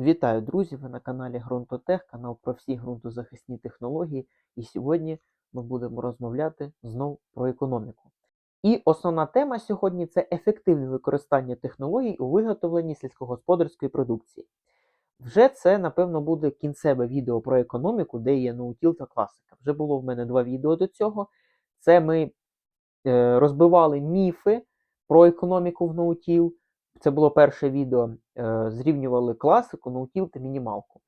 Вітаю, друзі! Ви на каналі Ґрунтотех, канал про всі ґрунтозахисні технології. І сьогодні ми будемо розмовляти знову про економіку. І основна тема сьогодні це ефективне використання технологій у виготовленні сільськогосподарської продукції. Вже це, напевно, буде кінцеве відео про економіку, де є ноутіл та класика. Вже було в мене два відео до цього. Це ми е, розбивали міфи про економіку в ноутіл. Це було перше відео. Е, зрівнювали класику, ноутіл та мінімалку.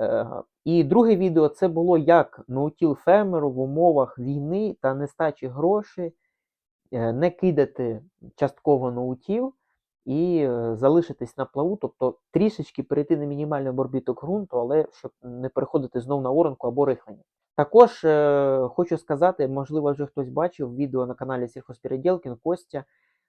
Е, і друге відео це було як ноутіл фермеру в умовах війни та нестачі грошей е, не кидати частково ноутіл і залишитись на плаву, тобто трішечки перейти на мінімальний оборбіток ґрунту, але щоб не переходити знов на оранку або рихлення. Також е, хочу сказати, можливо, вже хтось бачив відео на каналі Сільхозпереділкін Костя.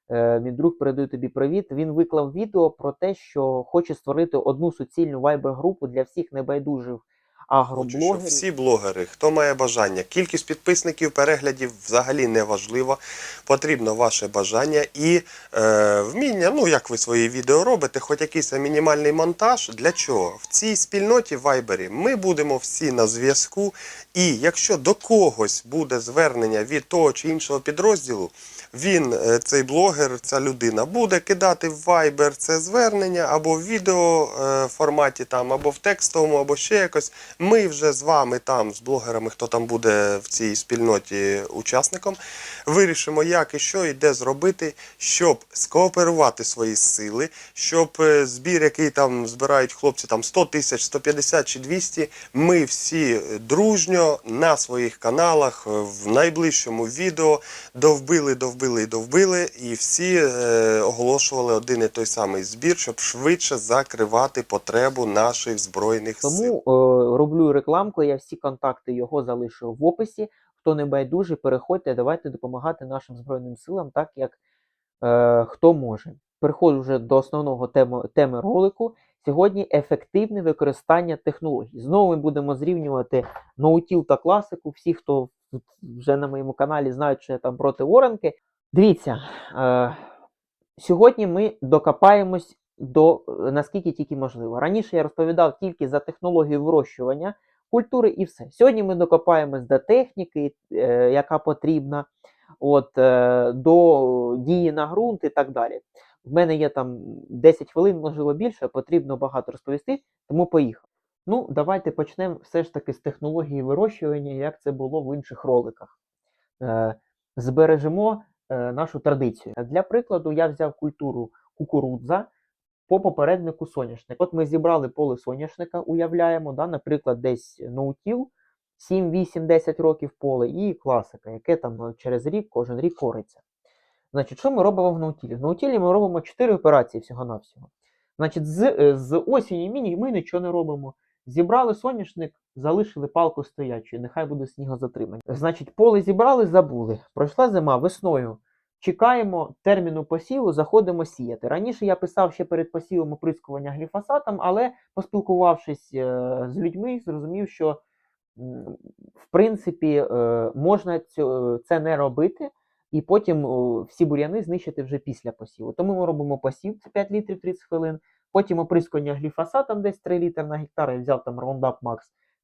Е, мій друг передаю тобі привіт. Він виклав відео про те, що хоче створити одну суцільну вайбер-групу для всіх небайдужих Хочу, агроблогерів. щоб всі блогери, хто має бажання, кількість підписників, переглядів взагалі не важливо. Потрібно ваше бажання і е, вміння. Ну, як ви свої відео робите, хоч якийсь мінімальний монтаж. Для чого? В цій спільноті Вайбері ми будемо всі на зв'язку. І якщо до когось буде звернення від того чи іншого підрозділу, він, е, цей блогер, ця людина, буде кидати в Viber це звернення або в відео е, форматі, там, або в текстовому, або ще якось. Ми вже з вами там, з блогерами, хто там буде в цій спільноті учасником, вирішимо, як і що і де зробити, щоб скооперувати свої сили, щоб е, збір, який там збирають хлопці, там 100 тисяч, 150 чи 200, ми всі дружньо на своїх каналах в найближчому відео довбили, довбили і довбили, і всі е, оголошували один і той самий збір, щоб швидше закривати потребу наших збройних сил. Тому е, роблю рекламку, я всі контакти його залишу в описі. Хто не байдужий, переходьте, давайте допомагати нашим Збройним силам так, як е, хто може. Переходжу вже до основного теми, теми ролику. Сьогодні ефективне використання технологій. Знову ми будемо зрівнювати ноутіл та класику. Всі, хто вже на моєму каналі знають, що я там проти оранки. Дивіться, е, сьогодні ми докопаємось до е, наскільки тільки можливо. Раніше я розповідав тільки за технологію вирощування культури і все. Сьогодні ми докопаємось до техніки, е, яка потрібна, от, е, до дії на ґрунт і так далі. В мене є там 10 хвилин, можливо більше, потрібно багато розповісти, тому поїхав. Ну, давайте почнемо все ж таки з технології вирощування, як це було в інших роликах. Е, збережемо нашу традицію. Для прикладу, я взяв культуру кукурудза по попереднику соняшник. От ми зібрали поле соняшника, уявляємо, да, наприклад, десь ноутіл 7, 8, 10 років поле і класика, яке там е, через рік, кожен рік кориться. Значить, що ми робимо в ноутілі? В ноутілі ми робимо 4 операції всього-навсього. Значить, з, е, з осені міні ми нічого не робимо. Зібрали соняшник, залишили палку стоячою, нехай буде снігозатримання. Значить, поле зібрали, забули. Пройшла зима весною. Чекаємо терміну посіву, заходимо сіяти. Раніше я писав ще перед посівом оприскування гліфосатом, але поспілкувавшись е, з людьми, зрозумів, що в принципі е, можна це не робити, і потім всі бур'яни знищити вже після посіву. Тому ми робимо посів, це 5 літрів 30 хвилин. Потім оприскування гліфосатом десь 3 літри на гектар. Я взяв там Roundup Max.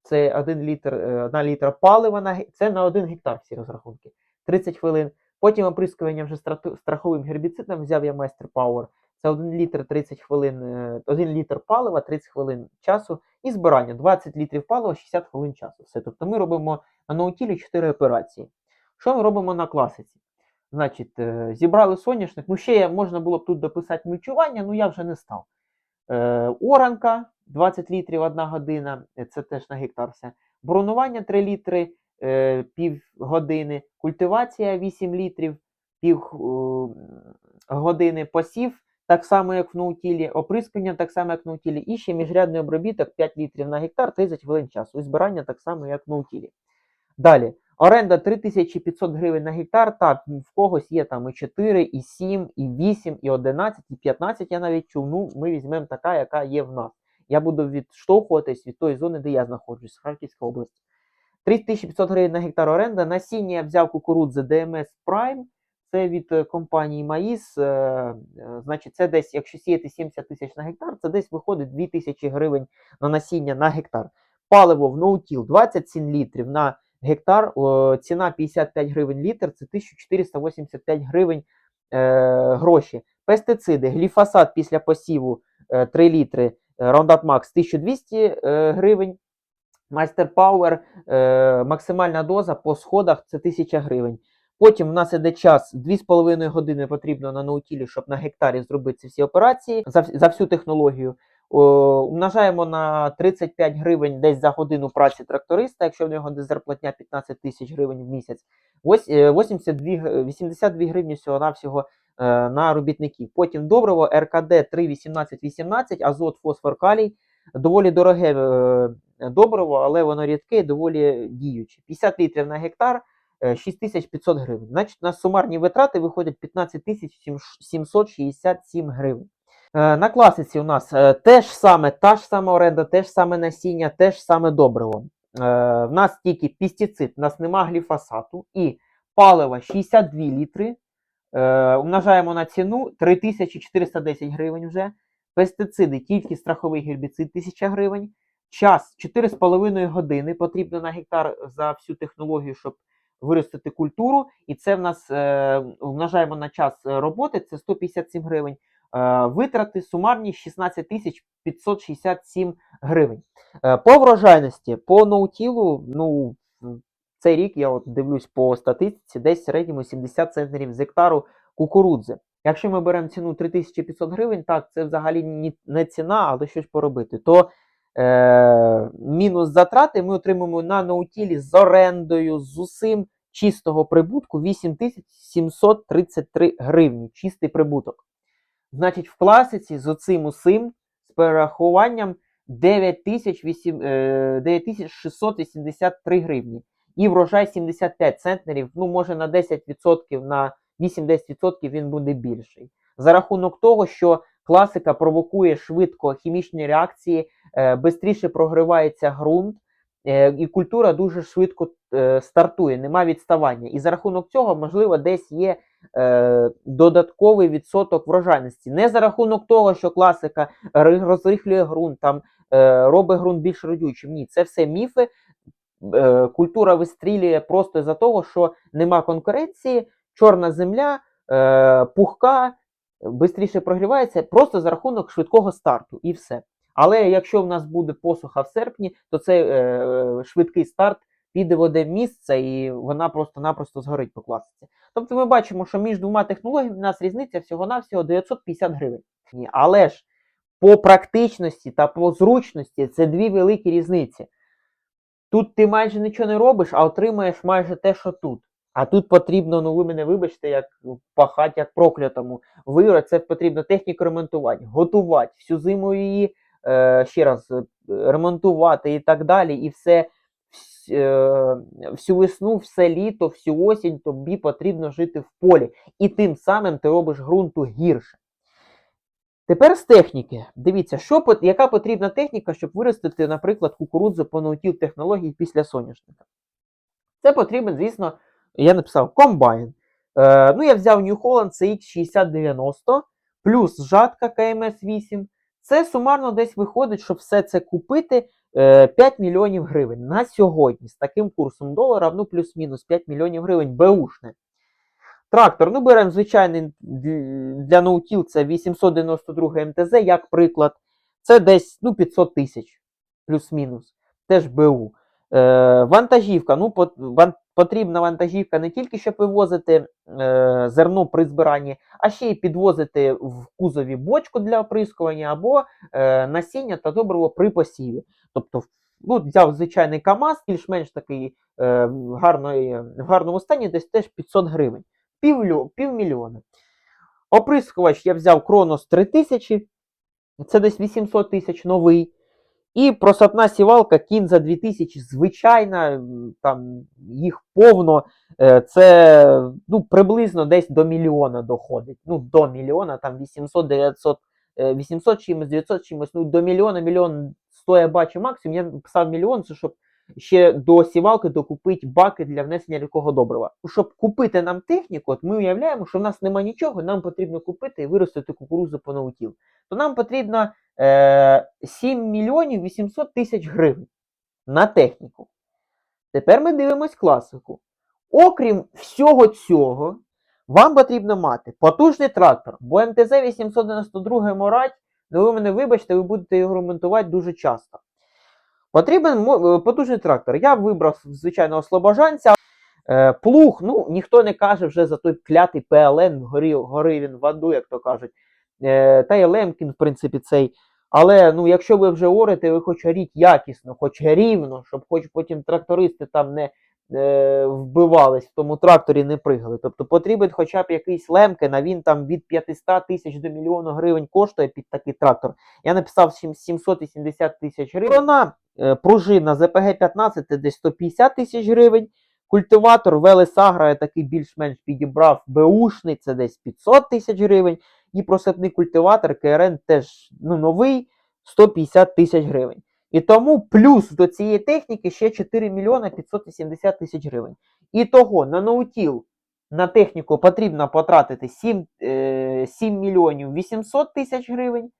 Це 1 літр, е, 1 літр палива на це на 1 гектар всі розрахунки. 30 хвилин. Потім оприскування вже страховим гербіцидом взяв я Master Power. Це 1 літр 30 хвилин, е, 1 літр палива, 30 хвилин часу і збирання 20 літрів палива, 60 хвилин часу. Все. Тобто ми робимо на ноутілі 4 операції. Що ми робимо на класиці? Значить, е, зібрали соняшник. Ну, ще можна було б тут дописати мульчування, ну я вже не став. Е, оранка 20 літрів 1 година, е, це теж на гектар все. Боронування 3 літри е, пів години, культивація 8 літрів пів години, посів, так само, як в ноутілі, оприскування так само, як в ноутілі, і ще міжрядний обробіток 5 літрів на гектар, 30 хвилин часу. І збирання так само, як в ноутілі. Далі. Оренда 3500 гривень на гектар. Так, в когось є там і 4, і 7, і 8, і 11, і 15, я навіть чув. Ну, ми візьмемо така, яка є в нас. Я буду відштовхуватись від тої зони, де я знаходжусь, Харківська область. 3500 гривень на гектар оренда. Насіння я взяв кукурудзи DMS Prime. це від е, компанії Маїс. е, е, Значить, це десь, якщо сіяти 70 тисяч на гектар, це десь виходить 2 тисячі гривень на насіння на гектар. Паливо в ноутіл 27 літрів на гектар, ціна 55 гривень літр, це 1485 гривень е, гроші. Пестициди, гліфосат після посіву е, 3 літри, е, Roundup Max 1200 е, гривень. Майстер Power, е, максимальна доза по сходах це 1000 гривень. Потім в нас іде час 2,5 години потрібно на ноутілі, щоб на гектарі зробити всі операції за, за всю технологію. Умножаємо на 35 гривень десь за годину праці тракториста, якщо в нього десь зарплатня 15 тисяч гривень в місяць. Ось е, 82, 82 гривні всього-навсього е, на робітників. Потім добриво РКД 3,18,18, азот, фосфор, калій. Доволі дороге е, добриво, але воно рідке і доволі діюче. 50 літрів на гектар, е, 6500 гривень. Значить, на сумарні витрати виходять 15 767 гривень. Е, На класиці у нас е, те ж саме, та ж сама оренда, те ж саме насіння, те ж саме добриво. Е, В нас тільки пестицид, в нас нема гліфосату і палива 62 літри. Умножаємо на ціну 3410 гривень вже. Пестициди, тільки страховий гербіцид 1000 гривень. Час 4,5 години потрібно на гектар за всю технологію, щоб виростити культуру. І це в нас умножаємо на час роботи, це 157 гривень. Е, витрати сумарні 16 тисяч 567 гривень. Е, по врожайності, по ноутілу, ну, цей рік я от дивлюсь по статистиці, десь в середньому 70 центнерів з гектару кукурудзи. Якщо ми беремо ціну 3500 гривень, так, це взагалі не ціна, але що ж поробити, то е, мінус затрати ми отримуємо на ноутілі з орендою, з усім чистого прибутку 8733 гривні. Чистий прибуток. Значить, в класиці з оцим усім, з перерахуванням 9800, е, 9683 гривні. І врожай 75 центнерів, ну, може на 10%, на 8-10% він буде більший. За рахунок того, що класика провокує швидко хімічні реакції, е, бистріше прогривається ґрунт, е, і культура дуже швидко е, стартує, нема відставання. І за рахунок цього, можливо, десь є е, додатковий відсоток врожайності. Не за рахунок того, що класика розрихлює ґрунт, там, е, робить ґрунт більш родючим. Ні, це все міфи. Е, культура вистрілює просто за того, що нема конкуренції, чорна земля, е, пухка, швидше прогрівається просто за рахунок швидкого старту і все. Але якщо в нас буде посуха в серпні, то цей е, швидкий старт піде в одне місце і вона просто-напросто згорить по класиці. Тобто ми бачимо, що між двома технологіями у нас різниця всього-навсього 950 гривень. Але ж по практичності та по зручності це дві великі різниці. Тут ти майже нічого не робиш, а отримаєш майже те, що тут. А тут потрібно, ну ви мене вибачте, як пахать, як проклятому. Виграти це потрібно техніку ремонтувати, готувати, всю зиму її е, ще раз е, ремонтувати і так далі. І все вс- всю весну, все літо, всю осінь тобі потрібно жити в полі. І тим самим ти робиш ґрунту гірше. Тепер з техніки. Дивіться, що, яка потрібна техніка, щоб виростити, наприклад, кукурудзу по наутіл технології після соняшника. Це потрібен, звісно, я написав комбайн. Е, ну, я взяв New Holland CX6090 плюс жатка КМС 8. Це сумарно десь виходить, щоб все це купити 5 мільйонів гривень на сьогодні з таким курсом долара, ну плюс-мінус 5 мільйонів гривень беушне. Трактор, ну беремо звичайний для ноутіл, це 892 МТЗ, як приклад. Це десь ну, 500 тисяч, плюс-мінус. Теж БУ. Е, вантажівка. Ну, по, ван- потрібна вантажівка не тільки, щоб вивозити е, зерно при збиранні, а ще й підвозити в кузові бочку для оприскування або е, насіння та добриво при посіві. Тобто, ну, взяв звичайний КАМАЗ, більш-менш такий е, гарної, в гарному стані, десь теж 500 гривень. Півлю, півмільйона. Оприскувач я взяв Кронос 3000, це десь 800 тисяч новий. І просапна сівалка Кінза 2000, звичайна, там їх повно. Е, Це ну, приблизно десь до мільйона доходить. Ну, до мільйона, там 800, 900, е, 800 чимось, 900 чимось, ну до мільйона, мільйон 100 я бачу максимум. Я писав мільйон, це щоб ще до сівалки докупити баки для внесення рідкого добрива. Щоб купити нам техніку, от ми уявляємо, що в нас нема нічого, нам потрібно купити і виростити кукурудзу по наутіл. То нам потрібно 7 мільйонів 800 тисяч гривень на техніку. Тепер ми дивимось класику. Окрім всього цього, вам потрібно мати потужний трактор, бо МТЗ 892 Морать, ну ви мене вибачте, ви будете його ремонтувати дуже часто. Потрібен е, потужний трактор. Я вибрав звичайного слобожанця. Е, плуг, ну ніхто не каже вже за той клятий ПЛН, гори, гори він в аду, як то кажуть. Е, та й Лемкін, в принципі, цей. Але ну, якщо ви вже орете, ви хоч оріть якісно, хоч рівно, щоб хоч потім трактористи там не е, вбивались, в тому тракторі не пригали. Тобто потрібен хоча б якийсь лемкен, а він там від 500 тисяч до мільйона гривень коштує під такий трактор. Я написав 780 тисяч гривень. Вона е, пружина ЗПГ-15 це десь 150 тисяч гривень. Культиватор Велесагра я такий більш-менш підібрав Беушний, це десь 500 тисяч гривень. І просипний культиватор КРН теж ну, новий 150 тисяч гривень. І тому плюс до цієї техніки ще 4 мільйони 580 тисяч гривень. І того на ноутіл на техніку потрібно потратити 7, е, 7 мільйонів 800 тисяч гривень.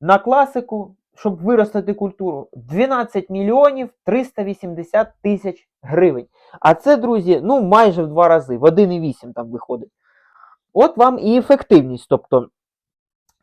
На класику, щоб виростити культуру, 12 мільйонів 380 тисяч гривень. А це, друзі, ну майже в два рази, в 1,8 там виходить. От вам і ефективність. Тобто,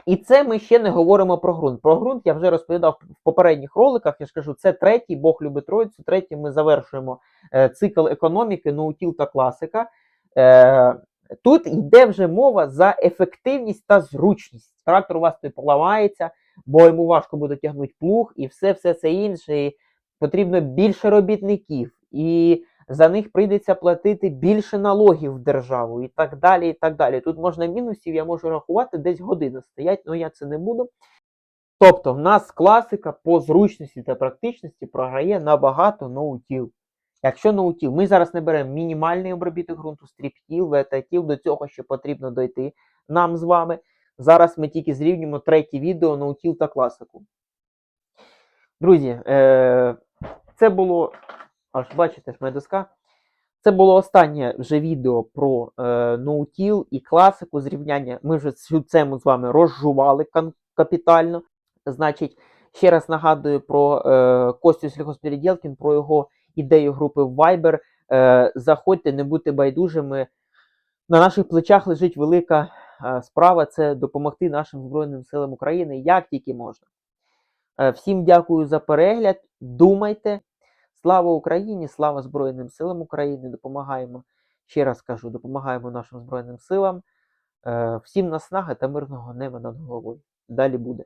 і це ми ще не говоримо про ґрунт. Про ґрунт я вже розповідав в попередніх роликах. Я ж кажу, це третій, Бог любить троїцю. Третій ми завершуємо е, цикл економіки, ноутіл та класика. Е, тут йде вже мова за ефективність та зручність. Трактор у вас не поламається, бо йому важко буде тягнути плуг і все, все це інше. І потрібно більше робітників. І за них прийдеться платити більше налогів в державу і так далі. і так далі. Тут можна мінусів, я можу рахувати, десь години стоять, але я це не буду. Тобто, в нас класика по зручності та практичності програє набагато ноутіл. Якщо ноутіл, ми зараз не беремо мінімальний обробіток ґрунту, стріптіл, ветатіл, до цього ще потрібно дойти нам з вами. Зараз ми тільки зрівнюємо третє відео ноутіл та класику. Друзі, е- це було Аж бачите ж моя доска. Це було останнє вже відео про е, ноутіл і класику зрівняння. Ми вже цю тему з вами розжували капітально. Значить, ще раз нагадую про е, Костю Сільхозпереділкін, про його ідею групи Viber. Е, заходьте, не будьте байдужими. На наших плечах лежить велика е, справа це допомогти нашим Збройним силам України як тільки можна. Е, всім дякую за перегляд. Думайте. Слава Україні! Слава Збройним силам України! Допомагаємо, ще раз кажу, допомагаємо нашим Збройним силам. Е, всім наснаги та мирного неба над головою. Далі буде.